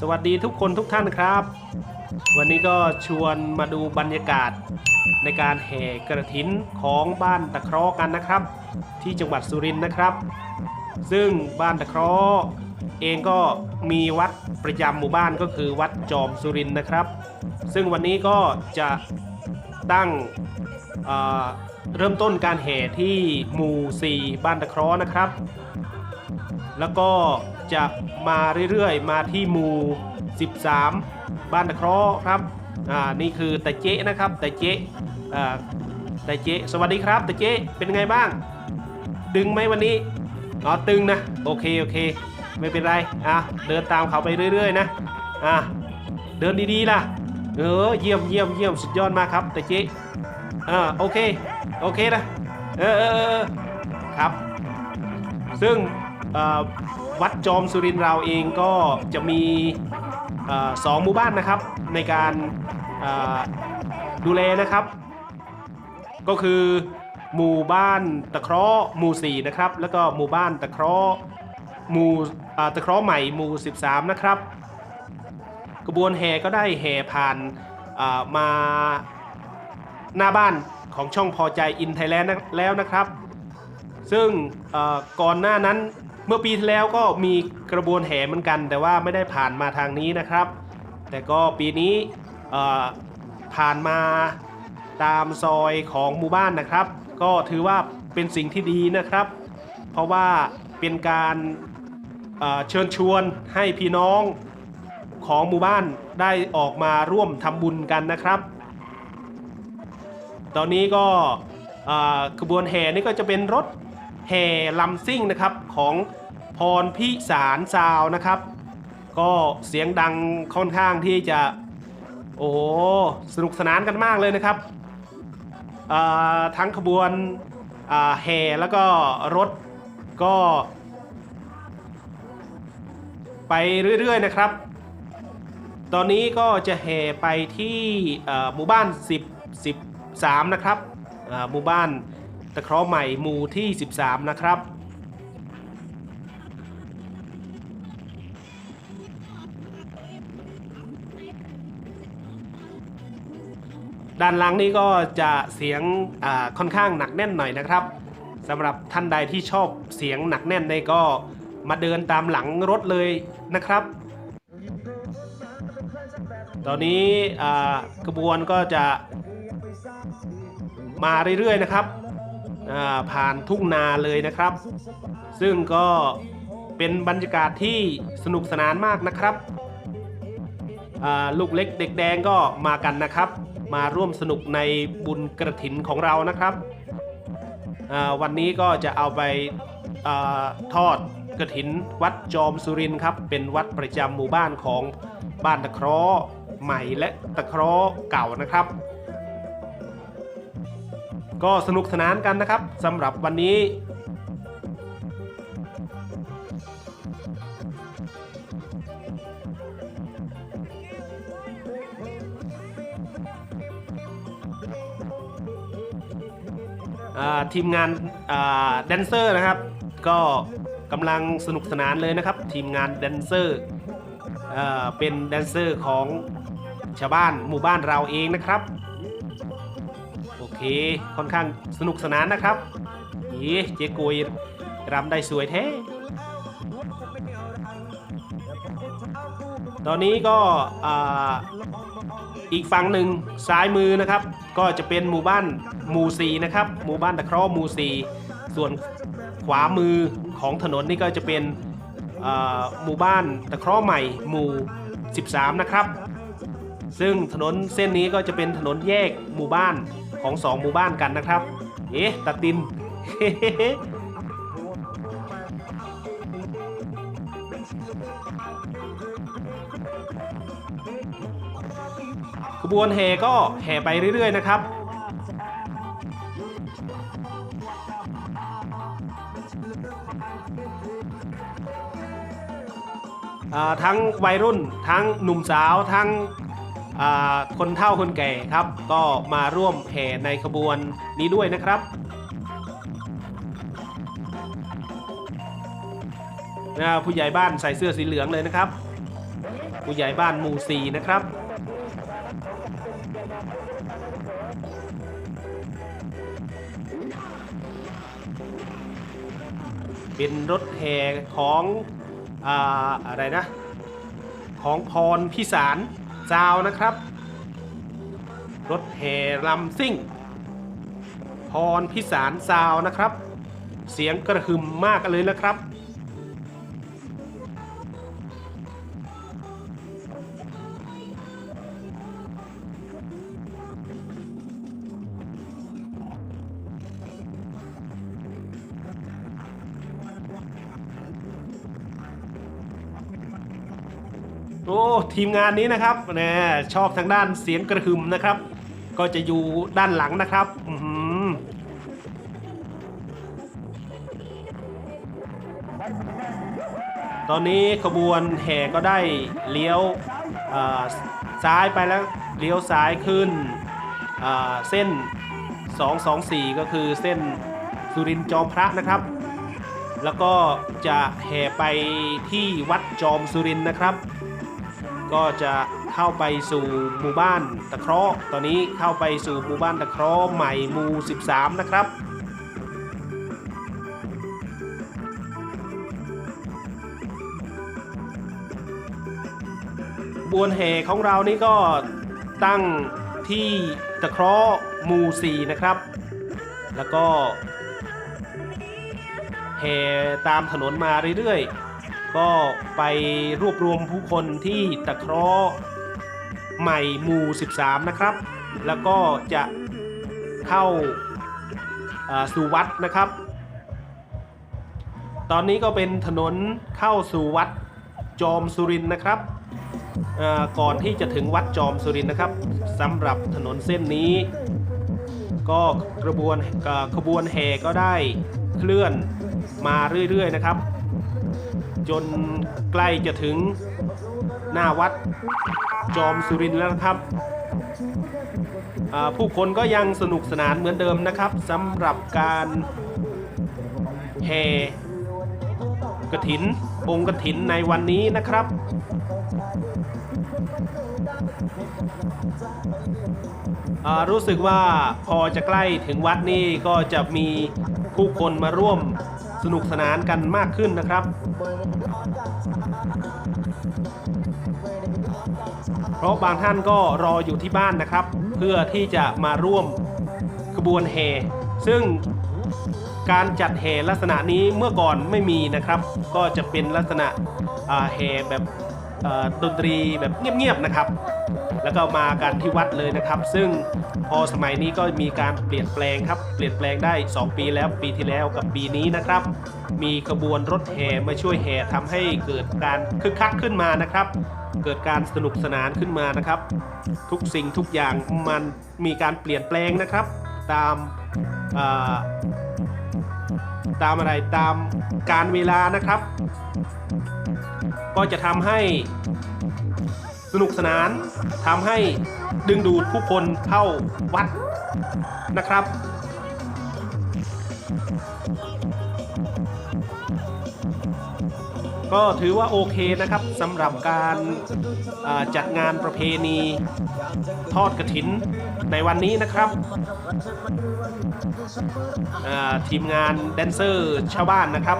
สวัสดีทุกคนทุกท่านครับ วันนี้ก็ชวนมาดูบรรยากาศในการแห่กระถินของบ้านตะเคราะห์กันนะครับ ที่จังหวัดสุรินทร์นะครับ ซึ่งบ้านตะเคราะห์เองก็มีวัดประจำหมู่บ้านก็คือวัดจอมสุรินทร์นะครับ ซึ่งวันนี้ก็จะตั้งเเริ่มต้นการแห่ที่หมู่ 4 บ้านตะเคราะห์นะครับ แล้วก็จะมาเรื่อยๆ มาที่หมู่ 13 บ้านตะเคราะห์ครับอ่านี่คือแต่เจ๊นะครับแต่เจ๊อ่าแต่เจ๊สวัสดีครับแต่เจ๊เป็นไงบ้าง ดึงไหมวันนี้อ๋อตึงนะโอเคโอเค ไม่เป็นไรอะเดินตามเขาไปเรื่อย ๆ นะอะเดินดีๆล่ะเออเยี่ยมเยี่ยมเยี่ยมสุดยอดมากครับแต่เจ๊อ่าโอเคโอเคนะเออเออออครับ ซึ่ง วัดจอมสุรินทร์เราเองก็จะมีอสองหมู่บ้านนะครับในการดูแลนะครับ ก็คือหมู่บ้านตะเคราะห์หมู่ 4 นะครับ แล้วก็หมู่บ้านตะเคราะห์หมู่ตะเคราะห์ใหม่หมู่ 13 นะครับ กระบวนแห่ก็ได้แห่ผ่านมาหน้าบ้านของช่องพอใจอินไทยแลนด์แล้วนะครับ ซึ่งก่อนหน้านั้น เมื่อปีที่แล้วก็มีกระบวนแห่เหมือนกัน แต่ว่าไม่ได้ผ่านมาทางนี้นะครับ แต่ก็ปีนี้ผ่านมาตามซอยของหมู่บ้านนะครับ ก็ถือว่าเป็นสิ่งที่ดีนะครับ เพราะว่าเป็นการเเชิญชวนให้พี่น้องของหมู่บ้านได้ออกมาร่วมทำบุญกันนะครับ ตอนนี้ก็ขบวนแห่นี่ก็จะเป็นรถ แห่ลำซิ่งนะครับของพรพิสารซาวนะครับ ก็เสียงดังค่อนข้างที่จะ โอ้สนุกสนานกันมากเลยนะครับทั้งขบวนแห่แล้วก็รถก็ ไปเรื่อยๆนะครับ ตอนนี้ก็จะแห่ไปที่หมู่บ้าน 10 13 นะครับหมู่บ้าน ตะเคราะห์ใหม่หมู่ที่ 13 นะครับ ด้านหลังนี้ก็จะเสียงค่อนข้างหนักแน่นหน่อยนะครับสำหรับท่านใดที่ชอบเสียงหนักแน่นได้ก็มาเดินตามหลังรถเลยนะครับ ตอนนี้กระบวนก็จะมาเรื่อยๆนะครับ ผ่านทุ่งนาเลยนะครับ ซึ่งก็เป็นบรรยากาศที่สนุกสนานมากนะครับลูกเล็กเด็กแดงก็มากันนะครับ มาร่วมสนุกในบุญกระถินของเรานะครับวันนี้ก็จะเอาไปอทอดกระถินวัดจอมสุรินครับ เป็นวัดประจำหมู่บ้านของบ้านตะเคราะห์ใหม่และตะเคราะห์เก่านะครับ ก็สนุกสนานกันนะครับสำหรับวันนี้ทีมงานแดนเซอร์นะครับ ก็กำลังสนุกสนานเลยนะครับ ทีมงานแดนเซอร์เป็นแดนเซอร์ของชาวบ้านหมู่บ้านเราเองนะครับ เคค่อนข้างสนุกสนานนะครับเย้เจ๊กุยรำได้สวยแท้ตอนนี้ก็อ,อีกฝั่งหนึ่งซ้ายมือนะครับ ก็จะเป็นหมู่บ้านหมู่สีนะครับหมู่บ้านตะเคราะห์หมู่สีส่วนขวามือของถนนนี่ก็จะเป็นหมู่บ้านตะเคราะห์ใหม่หมู่ 13 นะครับ ซึ่งถนนเส้นนี้ก็จะเป็นถนนแยกหมู่บ้าน ของสองหมู่บ้านกันนะครับ เอ๊ะตาติน ขบวนแห่ก็แห่ไปเรื่อย ๆ นะครับทั้งวัยรุ่น ทั้งหนุ่มสาว ทั้ง คนเฒ่าคนแก่ครับ ก็มาร่วมแห่ในขบวนนี้ด้วยนะครับอ่าผู้ใหญ่บ้านใส่เสื้อสีเหลืองเลยนะครับ ผู้ใหญ่บ้านหมู่สีนะครับเป็นรถแห่ของออะไรนะ ของพรพิสาร จาวนะครับ รถแห่ลำซิ่ง พรพิสารซาวนะครับ เสียงกระหึ่มมากเลยนะครับ โอ้ทีมงานนี้นะครับแน่ชอบทางด้านเสียงกระหึ่มนะครับ ก็จะอยู่ด้านหลังนะครับอื้อหือตอนนี้ขบวนแห่ก็ได้เลี้ยวซ้ายไปแล้วเลี้ยวซ้ายขึ้นเอ่อเส้น 224 ก็คือเส้นสุรินจอมพระนะครับ แล้วก็จะแห่ไปที่วัดจอมสุรินนะครับ ก็จะเข้าไปสู่หมู่บ้านตะเคราะห์ตอนนี้เข้าไปสู่หมู่บ้านตะเคราะห์ใหม่หมู่ 13 นะครับบวนแห่ของเรานี่ก็ตั้งที่ตะเคราะห์หมู่ 4 นะครับ แล้วก็แห่ตามถนนมาเรื่อยๆ ก็ไปรวบรวมผู้คนที่ตะเคราะห์ใหม่หมู่ 13 นะครับ แล้วก็จะเข้าสู่วัดนะครับ ตอนนี้ก็เป็นถนนเข้าสู่วัดจอมสุรินนะครับ ก่อนที่จะถึงวัดจอมสุรินนะครับสำหรับถนนเส้นนี้ ก็กระบวนเอ่อขบวนแห่ก็ได้เคลื่อนมาเรื่อยๆนะครับ จนใกล้จะถึงหน้าวัดจอมสุรินทร์แล้วนะครับ ผู้คนก็ยังสนุกสนานเหมือนเดิมนะครับสำหรับการแห่กระถินองค์กระถินในวันนี้นะครับ รู้สึกว่าพอจะใกล้ถึงวัดนี่ก็จะมีผู้คนมาร่วมสนุกสนานกันมากขึ้นนะครับ เพราะบางท่านก็รออยู่ที่บ้านนะครับ เพื่อที่จะมาร่วมขบวนแห่ซึ่งการจัดแห่ลักษณะนี้เมื่อก่อนไม่มีนะครับ ก็จะเป็นลักษณะแห่แบบ ดนตรีแบบเงียบๆนะครับ แล้วก็มากันที่วัดเลยนะครับ ซึ่งพอสมัยนี้ก็มีการเปลี่ยนแปลงครับ เปลี่ยนแปลงได้ 2 ปีแล้วปีที่แล้วกับปีนี้นะครับ มีขบวนรถแห่มาช่วยแห่ทำให้เกิดการคึกคักขึ้นมานะครับ เกิดการสนุกสนานขึ้นมานะครับ ทุกสิ่งทุกอย่างมันมีการเปลี่ยนแปลงนะครับ ตามาตามอะไรตามการเวลานะครับ ก็จะทำให้สนุกสนานทำให้ดึงดูดผู้คนเข้าวัดนะครับ ก็ถือว่าโอเคนะครับสำหรับการาจัดงานประเพณีทอดกระถินในวันนี้นะครับทีมงานแดนเซอร์ชาวบ้านนะครับ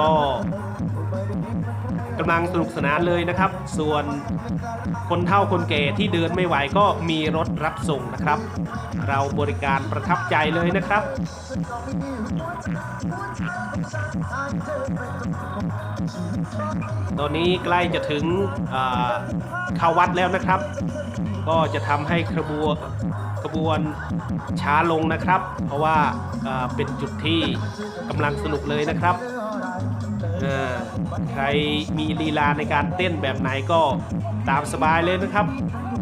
ก็ กำลังสนุกสนานเลยนะครับ ส่วนคนเฒ่าคนแก่ที่เดินไม่ไหวก็มีรถรับส่งนะครับ เราบริการประทับใจเลยนะครับ ตอนนี้ใกล้จะถึงเข้าวัดแล้วนะครับ ก็จะทำให้ขบวนขบวนช้าลงนะครับ เพราะว่าเป็นจุดที่กำลังสนุกเลยนะครับ เออใครมีลีลาในการเต้นแบบไหนก็ตามสบายเลยนะครับ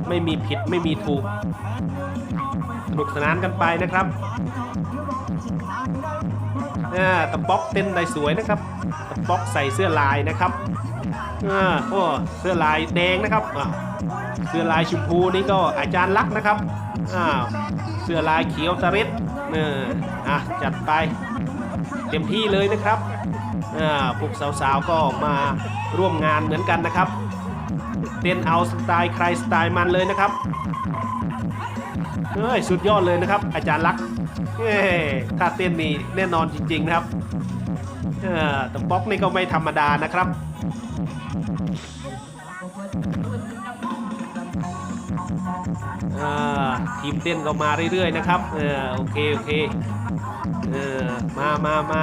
ไม่มีผิดไม่มีถูก สนุกสนานกันไปนะครับอ่าตะป๊อกเต้นได้สวยนะครับตะป๊อกใส่เสื้อลายนะครับอ่าโอ้เสื้อลายแดงนะครับเสื้อลายชมพูนี่ก็อาจารย์ลักษ์นะครับอ่าเสื้อลายเขียวตะร็ดเอออะจัดไป เต็มที่เลยนะครับ พวกสาวๆก็มาร่วมงานเหมือนกันนะครับ เต้นเอาสไตล์ใครสไตล์มันเลยนะครับเฮ้ยสุดยอดเลยนะครับ อาจารย์ลักษ์ถ้าเต้นนี่แน่นอนจริงๆนะครับแต่ป๊อกนี่ก็ไม่ธรรมดานะครับทีมเต้นก็มาเรื่อยๆนะครับ เออโอเคโอเค เออมามามา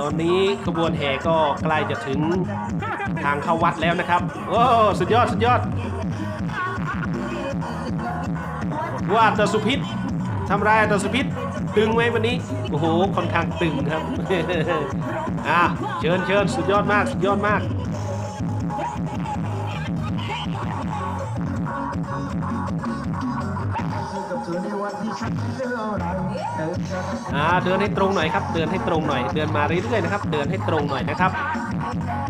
ตอนนี้ขบวนแห่ก็ใกล้จะถึงทางเข้าวัดแล้วนะครับ โอ้สุดยอดสุดยอด ว่าแตสุพิษทำไรายแตสุพิษตึงไหมวันนี้ โอ้โหค่อนข้างตึงครับ อะเชิญเชิญสุดยอดมาก สุดยอดมาก อ่าเดินให้ตรงหน่อยครับ เดินให้ตรงหน่อย เดินมาเรื่อยๆนะครับ เดินให้ตรงหน่อยนะครับ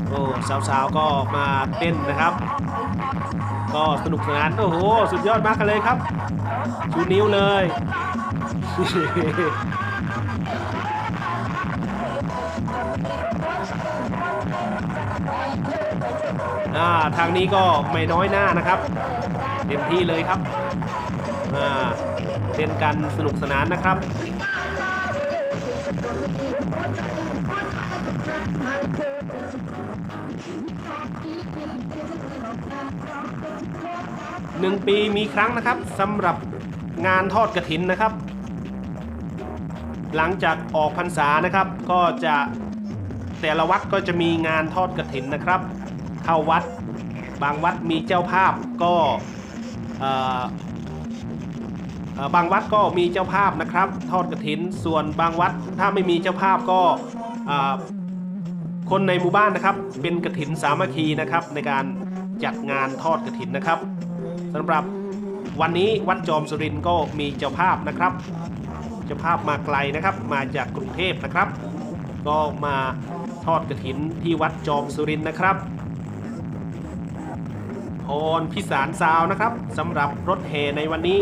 โอ้สาวๆก็มาเต้นนะครับ ก็สนุกสนานโอ้โหสุดยอดมากกันเลยครับชูนิ้วเลยอาทางนี้ก็ไม่น้อยหน้านะครับ เต็มที่เลยครับอาเล่นกันสนุกสนานนะครับ หนึ่งปีมีครั้งนะครับสำหรับงานทอดกระถินนะครับ หลังจากออกพรรษานะครับ ก็จะแต่ละวัดก็จะมีงานทอดกระถินนะครับ เข้าวัดบางวัดมีเจ้าภาพก็ บางวัดก็มีเจ้าภาพนะครับ ทอดกระถิน ส่วนบางวัดถ้าไม่มีเจ้าภาพก็คนในหมู่บ้านนะครับ เป็นกระถินสามัคคีนะครับ ในการจัดงานทอดกระถินนะครับสำหรับวันนี้วัดจอมสุรินก็มีเจ้าภาพนะครับ เจ้าภาพมาไกลนะครับ มาจากกรุงเทพนะครับ ก็มาทอดกระถินที่วัดจอมสุรินนะครับพรพิสารซาวนะครับสำหรับรถแห่ในวันนี้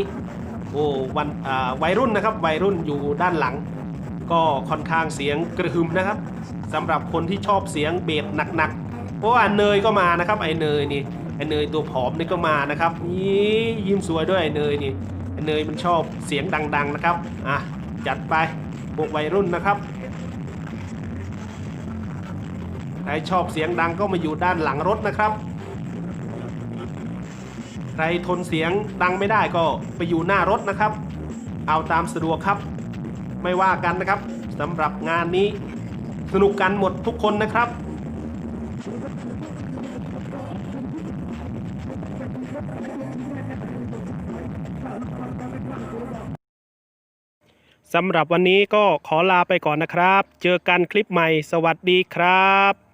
โอ้วันวัยรุ่นนะครับวัยรุ่นอยู่ด้านหลัง ก็ค่อนข้างเสียงกระหึ่มนะครับสำหรับคนที่ชอบเสียงเบสหนักๆ เพราะว่าเนยก็มานะครับไอเนยนี่ไอเนยตัวผอมนี่ก็มานะครับนี่ยิ้มสวยด้วยไอเนยนี่ไอเนยมันชอบเสียงดัง ๆนะครับอะจัดไปพวกวัยรุ่นนะครับใครชอบเสียงดังก็มาอยู่ด้านหลังรถนะครับ ใครทนเสียงดังไม่ได้ก็ไปอยู่หน้ารถนะครับ เอาตามสะดวกครับ ไม่ว่ากันนะครับสำหรับงานนี้สนุกกันหมดทุกคนนะครับสำหรับวันนี้ก็ขอลาไปก่อนนะครับ เจอกันคลิปใหม่ สวัสดีครับ